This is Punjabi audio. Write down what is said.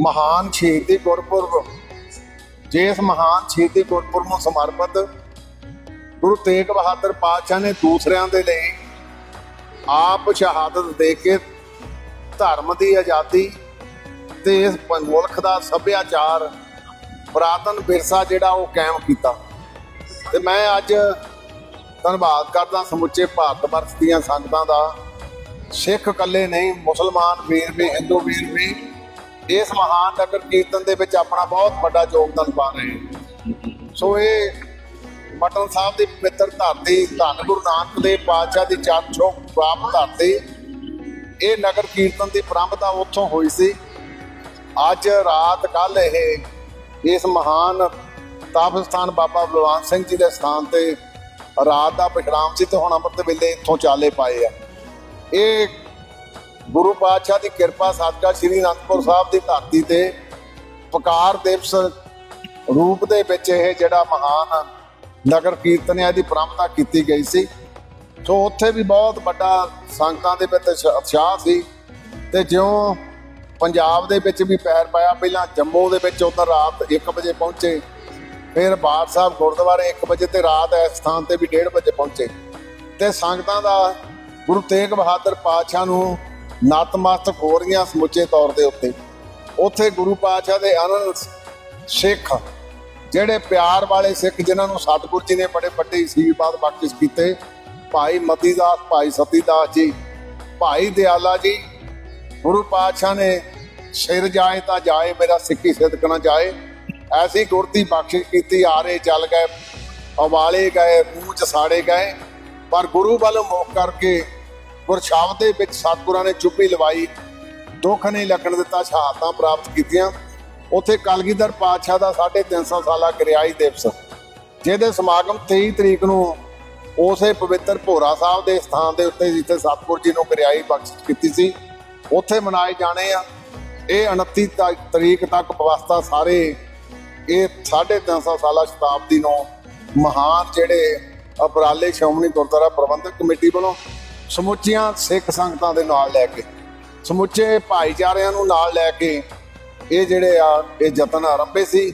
ਮਹਾਨ ਸ਼ਹੀਦੀ ਗੁਰਪੁਰਬ। ਜਿਸ ਮਹਾਨ ਸ਼ਹੀਦੀ ਗੁਰਪੁਰਬ ਨੂੰ ਸਮਰਪਿਤ ਗੁਰੂ ਤੇਗ ਬਹਾਦਰ ਪਾਤਸ਼ਾਹ ਨੇ ਦੂਸਰਿਆਂ ਦੇ ਲਈ ਆਪ ਸ਼ਹਾਦਤ ਦੇ ਕੇ ਧਰਮ ਦੀ ਆਜ਼ਾਦੀ ਤੇ ਇਸ ਮੁਲਕ ਦਾ ਸੱਭਿਆਚਾਰ ਪੁਰਾਤਨ ਵਿਰਸਾ ਜਿਹੜਾ ਉਹ ਕਾਇਮ ਕੀਤਾ। ਤੇ ਮੈਂ ਅੱਜ ਧੰਨਵਾਦ ਕਰਦਾ ਸਮੁੱਚੇ ਭਾਰਤ ਵਰਸ਼ ਦੀਆਂ ਸੰਗਤਾਂ ਦਾ। ਸਿੱਖ ਇਕੱਲੇ ਨਹੀਂ, ਮੁਸਲਮਾਨ ਵੀਰ ਵੀ, ਹਿੰਦੂ ਵੀਰ ਵੀ ਇਸ ਮਹਾਨ ਨਗਰ ਕੀਰਤਨ ਦੇ ਵਿੱਚ ਆਪਣਾ ਬਹੁਤ ਵੱਡਾ ਯੋਗਦਾਨ ਪਾ ਰਹੇ ਹਨ। ਸੋ ਇਹ ਪਟਨ ਸਾਹਿਬ ਦੀ ਪਵਿੱਤਰ ਧਰਤੀ, ਧੰਨ ਗੁਰੂ ਨਾਨਕ ਦੇਵ ਪਾਤਸ਼ਾਹ ਦੀ ਚਰਚੋਂ ਪ੍ਰਾਪਤ ਧਰਤੀ, ਇਹ ਨਗਰ ਕੀਰਤਨ ਦੀ ਪ੍ਰਾਰੰਭਤਾ ਉੱਥੋਂ ਹੋਈ ਸੀ ਅੱਜ ਰਾਤ ਕੱਲ ਇਹ ਇਸ ਮਹਾਨ ਤਾਪਸਥਾਨ ਬਾਬਾ ਬਲਵਾਨ ਸਿੰਘ ਜੀ ਦੇ ਸਥਾਨ ਤੇ ਰਾਤ ਦਾ ਵਿਸ਼ਰਾਮ ਸੀ ਤੇ ਹੁਣ ਅੰਮ੍ਰਿਤ ਵੇਲੇ ਇੱਥੋਂ ਚਾਲੇ ਪਾਏ ਆ ਇਹ ਗੁਰੂ ਪਾਤਸ਼ਾਹ ਦੀ ਕਿਰਪਾ ਸਦਕਾ ਸ੍ਰੀ ਅਨੰਦਪੁਰ ਸਾਹਿਬ ਦੀ ਧਰਤੀ ਤੇ ਪੁਕਾਰ ਦਿਵਸ ਰੂਪ ਦੇ ਵਿੱਚ ਇਹ ਜਿਹੜਾ ਮਹਾਨ ਨਗਰ ਕੀਰਤਨ ਹੈ ਦੀ ਪ੍ਰਾਰੰਭਤਾ ਕੀਤੀ ਗਈ ਸੀ। ਸੋ ਉੱਥੇ ਵੀ ਬਹੁਤ ਵੱਡਾ ਸੰਗਤਾਂ ਦੇ ਵਿੱਚ ਉਤਸ਼ਾ- ਉਤਸ਼ਾਹ ਸੀ ਤੇ ਜਿਉਂ ਪੰਜਾਬ ਦੇ ਵਿੱਚ ਵੀ ਪੈਰ ਪਾਇਆ, ਪਹਿਲਾਂ ਜੰਮੂ ਦੇ ਵਿੱਚ ਉਦੋਂ ਰਾਤ 1 ਵਜੇ ਪਹੁੰਚੇ, ਫਿਰ ਬਾਦ ਸਾਹਿਬ ਗੁਰਦੁਆਰੇ 1 ਵਜੇ ਤੇ ਰਾਤ ਇਸ ਸਥਾਨ ਤੇ ਵੀ 1:30 ਵਜੇ ਪਹੁੰਚੇ। ਤੇ ਸੰਗਤਾਂ ਦਾ ਗੁਰੂ ਤੇਗ ਬਹਾਦਰ ਪਾਤਸ਼ਾਹ ਨੂੰ ਨਤਮਸਤਕ ਹੋ ਰਹੀਆਂ ਸਮੁੱਚੇ ਤੌਰ ਦੇ ਉੱਤੇ। ਉੱਥੇ ਗੁਰੂ ਪਾਤਸ਼ਾਹ ਦੇ ਅਨੰਦ ਸਿੱਖ, ਜਿਹੜੇ ਪਿਆਰ ਵਾਲੇ ਸਿੱਖ, ਜਿਨ੍ਹਾਂ ਨੂੰ ਸਤਿਗੁਰੂ ਜੀ ਨੇ ਬੜੇ ਵੱਡੇ ਅਸ਼ੀਰਵਾਦ ਬਖਸ਼ਿਸ਼ ਕੀਤੇ, ਭਾਈ ਮਤੀਦਾਸ, ਭਾਈ ਸਤੀਦਾਸ ਜੀ, ਭਾਈ ਦਿਆਲਾ ਜੀ, ਗੁਰੂ ਪਾਤਸ਼ਾਹ ਨੇ ਸਿਰ ਜਾਏ ਤਾਂ ਜਾਏ, ਮੇਰਾ ਸਿੱਖੀ ਸਿਦਕ ਨਾ ਜਾਏ। ਐਸੀ ਗੁਰਤੀ ਬਖਸ਼ਿਸ਼ ਕੀਤੀ, ਆਰੇ ਚੱਲ ਗਏ ਉਬਾਲੇ ਗਏ, ਮੂੰਹ ਚ ਸਾੜੇ ਗਏ। ਪਰ ਗੁਰੂ ਵੱਲ ਮੁਖ ਕਰਕੇ ਗੁਰਸ਼ਬਦ ਦੇ ਵਿੱਚ ਸਤਿਗੁਰਾਂ ਨੇ ਚੁੱਪੀ ਲਵਾਈ, ਦੁੱਖ ਨਹੀਂ ਲੱਗਣ ਦਿੱਤਾ, ਸ਼ਹਾਦਤਾਂ ਪ੍ਰਾਪਤ ਕੀਤੀਆਂ। ਉੱਥੇ ਕਲਗੀਧਰ ਪਾਤਸ਼ਾਹ ਦਾ 350 ਸਾਲਾ ਕਿਰਿਆਈ ਦਿਵਸ। ਜਿਹਦੇ ਸਮਾਗਮ 23 ਤਰੀਕ ਨੂੰ ਉਸੇ ਪਵਿੱਤਰ ਭੋਰਾ ਸਾਹਿਬ ਦੇ ਸਥਾਨ ਦੇ ਉੱਤੇ ਜਿੱਥੇ ਸਤਿਗੁਰ ਜੀ ਨੂੰ ਕਿਰਿਆਈ ਬਖਸ਼ਿਸ਼ ਕੀਤੀ ਸੀ, ਉੱਥੇ ਮਨਾਏ ਜਾਣੇ ਆ। ਇਹ 29 ਤਾ- ਤਰੀਕ ਤੱਕ ਵਿਵਸਥਾ ਸਾਰੇ ਇਹ 350 ਸਾਲਾ ਸ਼ਤਾਬਦੀ ਨੂੰ ਮਹਾਨ ਜਿਹੜੇ ਉਪਰਾਲੇ ਸ਼੍ਰੋਮਣੀ ਗੁਰਦੁਆਰਾ ਪ੍ਰਬੰਧਕ ਕਮੇਟੀ ਵੱਲੋਂ ਸਮੁੱਚੀਆਂ ਸਿੱਖ ਸੰਗਤਾਂ ਦੇ ਨਾਲ ਲੈ ਕੇ, ਸਮੁੱਚੇ ਭਾਈਚਾਰਿਆਂ ਨੂੰ ਨਾਲ ਲੈ ਕੇ, ਇਹ ਜਿਹੜੇ ਆ, ਇਹ ਯਤਨ ਆਰੰਭੇ ਸੀ।